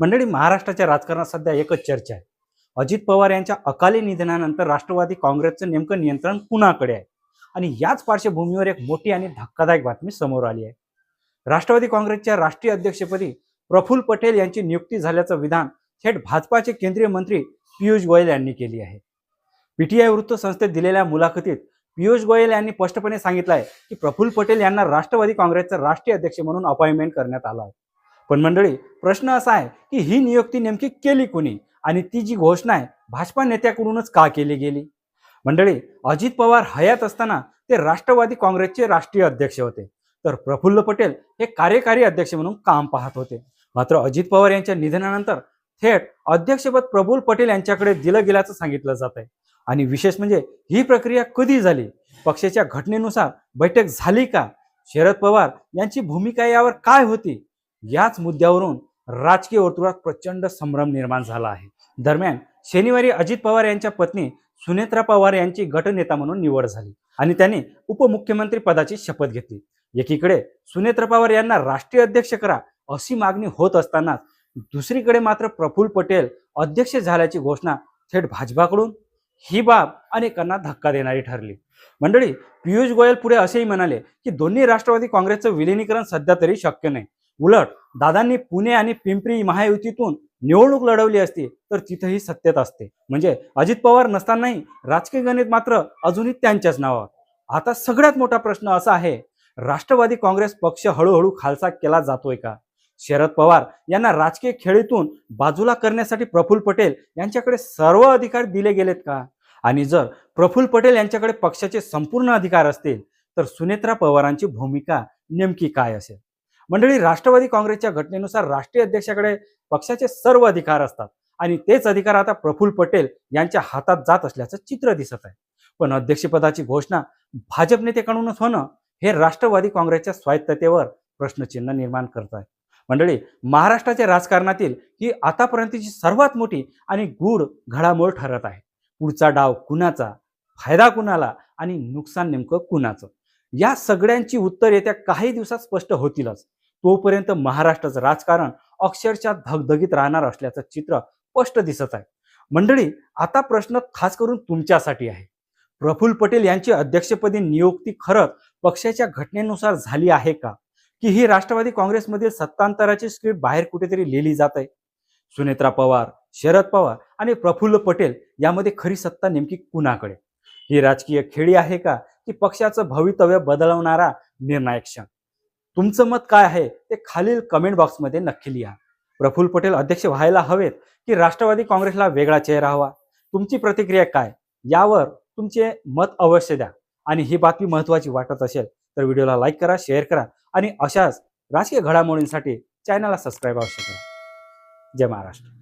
मंडळी महाराष्ट्राच्या राजकारणात सध्या एकच चर्चा आहे. अजित पवार यांच्या अकाली निधनानंतर राष्ट्रवादी काँग्रेसचं नेमकं नियंत्रण कुणाकडे आहे? आणि याच पार्श्वभूमीवर एक मोठी आणि धक्कादायक बातमी समोर आली आहे. राष्ट्रवादी काँग्रेसच्या राष्ट्रीय अध्यक्षपदी प्रफुल्ल पटेल यांची नियुक्ती झाल्याचं विधान थेट भाजपाचे केंद्रीय मंत्री पियुष गोयल यांनी केली आहे. पीटीआय वृत्तसंस्थेत दिलेल्या मुलाखतीत पियुष गोयल यांनी स्पष्टपणे सांगितलं आहे की प्रफुल्ल पटेल यांना राष्ट्रवादी काँग्रेसचा राष्ट्रीय अध्यक्ष म्हणून अपॉइंटमेंट करण्यात आलं आहे. पण मंडळी प्रश्न असा आहे की ही नियुक्ती नेमकी केली कोणी? आणि ती जी घोषणा आहे भाजपा नेत्याकडूनच का केली गेली? मंडळी अजित पवार हयात असताना ते राष्ट्रवादी काँग्रेसचे राष्ट्रीय अध्यक्ष होते. तर प्रफुल्ल पटेल हे कार्यकारी अध्यक्ष म्हणून काम पाहत होते. मात्र अजित पवार यांच्या निधनानंतर थेट अध्यक्षपद प्रफुल पटेल यांच्याकडे दिलं गेल्याचं सांगितलं जात आहे. आणि विशेष म्हणजे ही प्रक्रिया कधी झाली? पक्षाच्या घटनेनुसार बैठक झाली का? शरद पवार यांची भूमिका यावर काय होती? याच मुद्द्यावरून राजकीय वर्तुळात प्रचंड संभ्रम निर्माण झाला आहे. दरम्यान शनिवारी अजित पवार यांच्या पत्नी सुनेत्रा पवार यांची गटनेता म्हणून निवड झाली आणि त्यांनी उपमुख्यमंत्री पदाची शपथ घेतली. एकीकडे सुनेत्रा पवार यांना राष्ट्रीय अध्यक्ष करा अशी मागणी होत असताना दुसरीकडे मात्र प्रफुल्ल पटेल अध्यक्ष झाल्याची घोषणा थेट भाजपाकडून ही बाब अनेकांना धक्का देणारी ठरली. मंडळी पियुष गोयल पुढे असेही म्हणाले की दोन्ही राष्ट्रवादी काँग्रेसचं विलिनीकरण सध्या तरी शक्य नाही. उलट दादांनी पुणे आणि पिंपरी महायुतीतून निवडणूक लढवली असती तर तिथेही सत्तेत असते. म्हणजे अजित पवार नसतानाही राजकीय गणित मात्र अजूनही त्यांच्याच नावावर. आता सगळ्यात मोठा प्रश्न असा आहे राष्ट्रवादी काँग्रेस पक्ष हळूहळू खालसा केला जातोय का? शरद पवार यांना राजकीय खेळीतून बाजूला करण्यासाठी प्रफुल्ल पटेल यांच्याकडे सर्व अधिकार दिले गेलेत का? आणि जर प्रफुल्ल पटेल यांच्याकडे पक्षाचे संपूर्ण अधिकार असतील तर सुनेत्रा पवारांची भूमिका नेमकी काय असेल? मंडळी राष्ट्रवादी काँग्रेसच्या घटनेनुसार राष्ट्रीय अध्यक्षाकडे पक्षाचे सर्व अधिकार असतात आणि तेच अधिकार आता प्रफुल्ल पटेल यांच्या हातात जात असल्याचं चित्र दिसत आहे. पण अध्यक्षपदाची घोषणा भाजप नेतेकडूनच होणं हे राष्ट्रवादी काँग्रेसच्या स्वायत्ततेवर प्रश्नचिन्ह निर्माण करत आहे. मंडळी महाराष्ट्राच्या राजकारणातील ही आतापर्यंतची सर्वात मोठी आणि गूढ घडामोड ठरत आहे. पुढचा डाव कुणाचा? फायदा कुणाला? आणि नुकसान नेमकं कुणाचं? या सगळ्यांची उत्तर येत्या काही दिवसात स्पष्ट होतीलच. तोपर्यंत महाराष्ट्राचं राजकारण अक्षरशः धगधगीत राहणार असल्याचं चित्र स्पष्ट दिसत आहे. मंडळी आता प्रश्न खास करून तुमच्यासाठी आहे. प्रफुल्ल पटेल यांची अध्यक्षपदी नियुक्ती खरंच पक्षाच्या घटनेनुसार झाली आहे का? की ही राष्ट्रवादी काँग्रेसमधील सत्तांतराची स्क्रिप्ट बाहेर कुठेतरी लिहिली जात आहे? सुनेत्रा पवार शरद पवार आणि प्रफुल्ल पटेल यामध्ये खरी सत्ता नेमकी कुणाकडे? ही राजकीय खेळी आहे का? की पक्षाचं भवितव्य बदलवणारा निर्णायक क्षण? तुमचं मत काय आहे ते खालील कमेंट बॉक्समध्ये नक्की लिहा. प्रफुल्ल पटेल अध्यक्ष व्हायला हवेत की राष्ट्रवादी काँग्रेसला वेगळा चेहरा हवा? तुमची प्रतिक्रिया काय? यावर तुमचे मत अवश्य द्या. आणि ही बातमी महत्वाची वाटत असेल तर व्हिडिओला लाईक करा शेअर करा आणि अशाच राजकीय घडामोडींसाठी चॅनलला सबस्क्राईब अवश्य करा. जय महाराष्ट्र.